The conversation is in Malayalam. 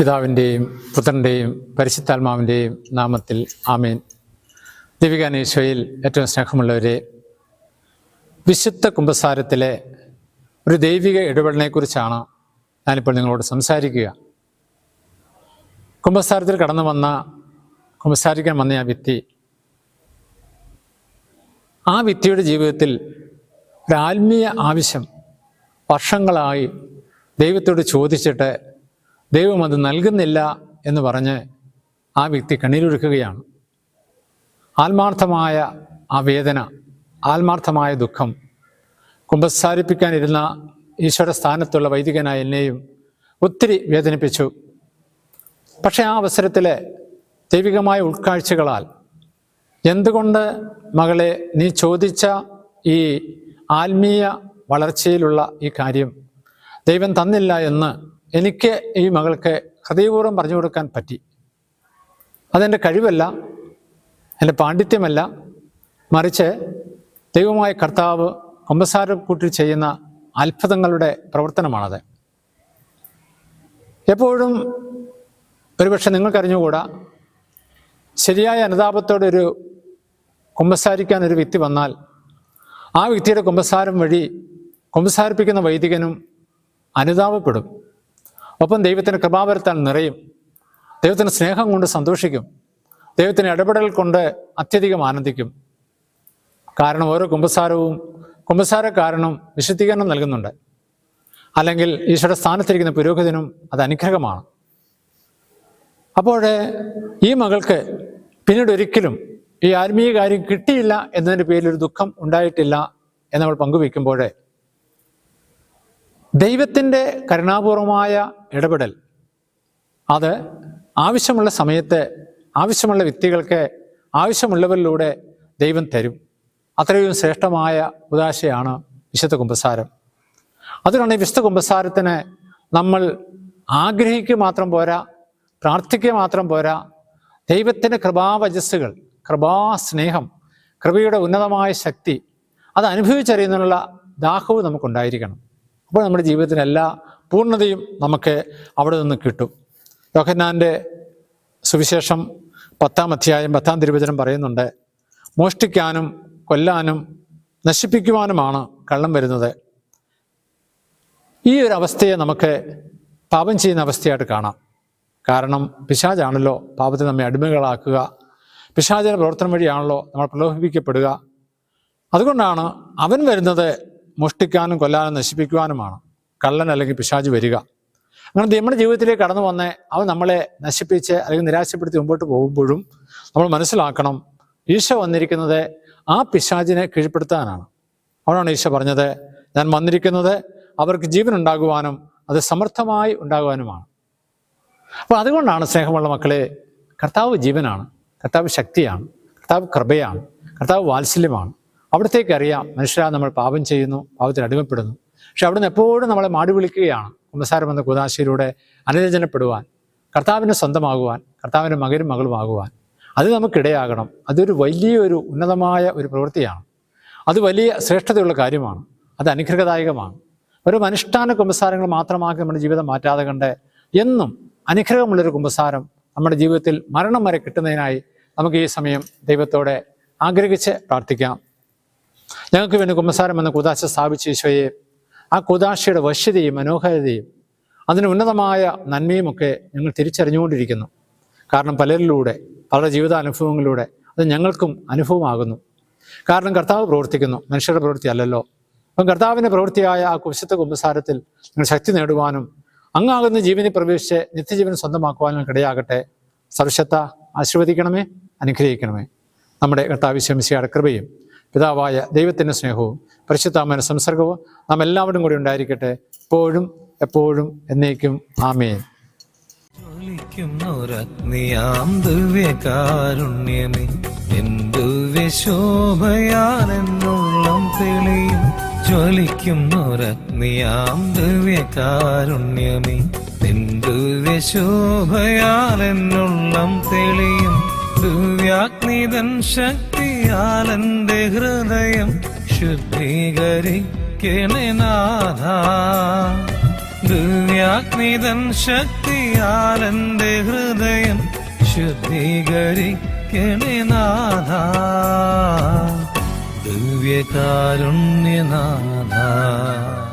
പിതാവിന്റെയും പുത്രന്റെയും പരിശുദ്ധാത്മാവിന്റെയും നാമത്തിൽ ആമേൻ. ദിവികാനീശോയിൽ ഏറ്റവും സ്നേഹമുള്ളവരെ വിശുദ്ധ കുംഭസാരത്തിലെ ഒരു ദൈവിക ഇടപെടലിനെക്കുറിച്ചാണ് ഞാനിപ്പോൾ നിങ്ങളോട് സംസാരിക്കുക. കുംഭസാരത്തിൽ കടന്നു വന്ന കുംഭസാരിക്കാൻ വന്ന ആ വ്യക്തി ആ വ്യക്തിയുടെ ജീവിതത്തിൽ ഒരു ആത്മീയ ആവശ്യം വർഷങ്ങളായി ദൈവത്തോട് ചോദിച്ചിട്ട് ദൈവം അത് നൽകുന്നില്ല എന്ന് പറഞ്ഞ് ആ വ്യക്തി കണ്ണീരൊഴുക്കുകയാണ് ആത്മാർത്ഥമായ ആ വേദന ആത്മാർത്ഥമായ ദുഃഖം കുമ്പസാരിപ്പിക്കാനിരുന്ന ഈശ്വര സ്ഥാനത്തുള്ള വൈദികനായ എന്നെയും ഒത്തിരി വേദനിപ്പിച്ചു. പക്ഷേ ആ അവസരത്തിലെ ദൈവികമായ ഉൾക്കാഴ്ചകളാൽ എന്തുകൊണ്ട് മകളെ നീ ചോദിച്ച ഈ ആത്മീയ വളർച്ചയിലുള്ള ഈ കാര്യം ദൈവം തന്നില്ല എന്ന് എനിക്ക് ഈ മകൾക്ക് ഹൃദയപൂർവം പറഞ്ഞു കൊടുക്കാൻ പറ്റി. അതെന്റെ കഴിവല്ല എന്റെ പാണ്ഡിത്യമല്ല. മറിച്ച് ദൈവമായ കർത്താവ് കുമ്പസാരം കൂട്ടി ചെയ്യുന്ന അത്ഭുതങ്ങളുടെ പ്രവർത്തനമാണത്. എപ്പോഴും ഒരുപക്ഷെ നിങ്ങൾക്കറിഞ്ഞുകൂടാ ശരിയായ അനുതാപത്തോടെ ഒരു കുമ്പസാരിക്കാൻ ഒരു വ്യക്തി വന്നാൽ ആ വ്യക്തിയുടെ കുമ്പസാരം വഴി കുമ്പസാരിപ്പിക്കുന്ന വൈദികനും അനുതാപപ്പെടും. ഒപ്പം ദൈവത്തിന്റെ കൃപാവരത്താൽ നിറയും. ദൈവത്തിന്റെ സ്നേഹം കൊണ്ട് സന്തോഷിക്കും. ദൈവത്തിന് ഇടപെടൽ കൊണ്ട് അത്യധികം ആനന്ദിക്കും. കാരണം ഓരോ കുമ്പസാരവും കാരണം വിശുദ്ധീകരണം നൽകുന്നുണ്ട്. അല്ലെങ്കിൽ ഈശോയുടെ സ്ഥാനത്തിരിക്കുന്ന പുരോഹിതനും അത് അനുഗ്രഹമാണ്. അപ്പോൾ ഈ മകൾക്ക് പിന്നീട് ഒരിക്കലും ഈ ആത്മീയ കാര്യം കിട്ടിയില്ല എന്നതിന്റെ പേരിൽ ഒരു ദുഃഖം ഉണ്ടായിട്ടില്ല എന്ന് നമ്മൾ പങ്കുവെക്കുമ്പോൾ ദൈവത്തിന്റെ കരുണാപൂർവമായ ഇടപെടൽ അത് ആവശ്യമുള്ള സമയത്ത് ആവശ്യമുള്ള വ്യക്തികൾക്ക് ആവശ്യമുള്ളവരിലൂടെ ദൈവം തരും. അത്രയും ശ്രേഷ്ഠമായ ഉദാശയാണ് വിശുദ്ധ കുമ്പസാരം. അതുകൊണ്ട് വിശുദ്ധ കുമ്പസാരത്തിന് നമ്മൾ ആഗ്രഹിക്കുക മാത്രം പോരാ പ്രാർത്ഥിക്കുക മാത്രം പോരാ ദൈവത്തിന്റെ കൃപാവജസ്സുകൾ കൃപാസ്നേഹം കൃപയുടെ ഉന്നതമായ ശക്തി അത് അനുഭവിച്ചറിയുന്നതിനുള്ള ദാഹവും നമുക്കുണ്ടായിരിക്കണം. അപ്പോൾ നമ്മുടെ ജീവിതത്തിന് എല്ലാ പൂർണതയും നമുക്ക് അവിടെ നിന്ന് കിട്ടും. യോഹന്നാന്റെ സുവിശേഷം പത്താം അധ്യായം പത്താം തിരുവചനം പറയുന്നുണ്ട് മോഷ്ടിക്കാനും കൊല്ലാനും നശിപ്പിക്കുവാനുമാണ് കള്ളം വരുന്നത്. ഈ ഒരു അവസ്ഥയെ നമുക്ക് പാപം ചെയ്യുന്ന അവസ്ഥയായിട്ട് കാണാം. കാരണം പിശാജാണല്ലോ പാപത്തെ നമ്മെ അടിമകളാക്കുക. പിശാചിന്റെ പ്രവർത്തനം വഴിയാണല്ലോ നമ്മൾ പ്രലോഭിപ്പിക്കപ്പെടുക. അതുകൊണ്ടാണ് അവൻ വരുന്നത് മോഷ്ടിക്കാനും കൊല്ലാനും നശിപ്പിക്കുവാനുമാണ്. കള്ളൻ അല്ലെങ്കിൽ പിശാജ് വരിക. അങ്ങനെ നമ്മുടെ ജീവിതത്തിലേക്ക് കടന്നു വന്ന് അവൻ നമ്മളെ നശിപ്പിച്ച് അല്ലെങ്കിൽ നിരാശപ്പെടുത്തി മുമ്പോട്ട് പോകുമ്പോഴും നമ്മൾ മനസ്സിലാക്കണം ഈശോ വന്നിരിക്കുന്നത് ആ പിശാജിനെ കീഴ്പ്പെടുത്താനാണ്. അവനാണ് ഈശോ പറഞ്ഞത് ഞാൻ വന്നിരിക്കുന്നത് അവർക്ക് ജീവൻ ഉണ്ടാകുവാനും അത് സമർത്ഥമായി ഉണ്ടാകുവാനുമാണ്. അപ്പോൾ അതുകൊണ്ടാണ് സ്നേഹമുള്ള മക്കളെ കർത്താവ് ജീവനാണ് കർത്താവ് ശക്തിയാണ് കർത്താവ് കൃപയാണ് കർത്താവ് വാത്സല്യമാണ്. അവിടത്തേക്ക് അറിയാം മനുഷ്യരാ നമ്മൾ പാപം ചെയ്യുന്നു പാപത്തിന് അടിമപ്പെടുന്നു. പക്ഷെ അവിടുന്ന് എപ്പോഴും നമ്മളെ മാടി വിളിക്കുകയാണ്. കുമ്പസാരം എന്ന കുതാശയിലൂടെ അനുരഞ്ജനപ്പെടുവാൻ കർത്താവിനെ സ്വന്തമാകുവാൻ കർത്താവിന്റെ മകനും മകളുമാകുവാൻ അത് നമുക്കിടയാകണം. അതൊരു വലിയൊരു ഉന്നതമായ ഒരു പ്രവൃത്തിയാണ്. അത് വലിയ ശ്രേഷ്ഠതയുള്ള കാര്യമാണ്. അത് അനുഗ്രഹദായകമാണ്. ഒരു അനുഷ്ഠാന കുമ്പസാരങ്ങൾ മാത്രമാക്കി നമ്മുടെ ജീവിതം മാറ്റാതെ കണ്ട് എന്നും അനുഗ്രഹമുള്ളൊരു കുമ്പസാരം നമ്മുടെ ജീവിതത്തിൽ മരണം വരെ കിട്ടുന്നതിനായി നമുക്ക് ഈ സമയം ദൈവത്തോടെ ആഗ്രഹിച്ച് പ്രാർത്ഥിക്കാം. ഞങ്ങൾക്ക് വേണ്ടി കുമ്പസാരം എന്ന കുതാശ സ്ഥാപിച്ച ഈശോയെ ആ കുതാശയുടെ വശ്യതയും മനോഹാരിതയും അതിന് ഉന്നതമായ നന്മയുമൊക്കെ ഞങ്ങൾ തിരിച്ചറിഞ്ഞുകൊണ്ടിരിക്കുന്നു. കാരണം പലരിലൂടെ പലരുടെ ജീവിതാനുഭവങ്ങളിലൂടെ അത് ഞങ്ങൾക്കും അനുഭവമാകുന്നു. കാരണം കർത്താവ് പ്രവർത്തിക്കുന്നു മനുഷ്യരുടെ പ്രവൃത്തി അല്ലല്ലോ. അപ്പം കർത്താവിന്റെ പ്രവൃത്തിയായ ആ കുശത്തെ കുമ്പസാരത്തിൽ നിങ്ങൾ ശക്തി നേടുവാനും അങ്ങാകുന്ന ജീവനിൽ പ്രവേശിച്ച് നിത്യജീവൻ സ്വന്തമാക്കുവാനും ഇടയാകട്ടെ. സർവശത്ത ആശീർവദിക്കണമേ അനുഗ്രഹിക്കണമേ. നമ്മുടെ കർത്താവിശ്വമിശയുടെ കൃപയും പിതാവായ ദൈവത്തിന്റെ സ്നേഹവും പരിശുദ്ധാമന സംസർഗവും നാം എല്ലാവരും കൂടി ഉണ്ടായിരിക്കട്ടെ. എപ്പോഴും എപ്പോഴും എന്നേക്കും. ആമേൻ. ജ്വലിക്കുന്നൊരഗ്നിയാം ദിവ്യകാരുണ്യമേ എന്തു വിശോഭയാലെന്നുള്ളം തെളിയും. ജ്വലിക്കുന്നൊരഗ്നിയാം ദിവ്യകാരുണ്യമേ എന്തു വിശോഭയാലെന്നുള്ളം തെളിയും. ദിവ്യാഗ്നിതൻ ശക്തിയാലന്റെ ഹൃദയം ശുദ്ധീകരിക്കണേ നാഥ. ദിവ്യാഗ്നിതൻ ശക്തിയാൽ എന്റെ ഹൃദയം ശുദ്ധീകരിക്കണേ നാഥ. ദിവ്യകാരുണ്യനാഥ.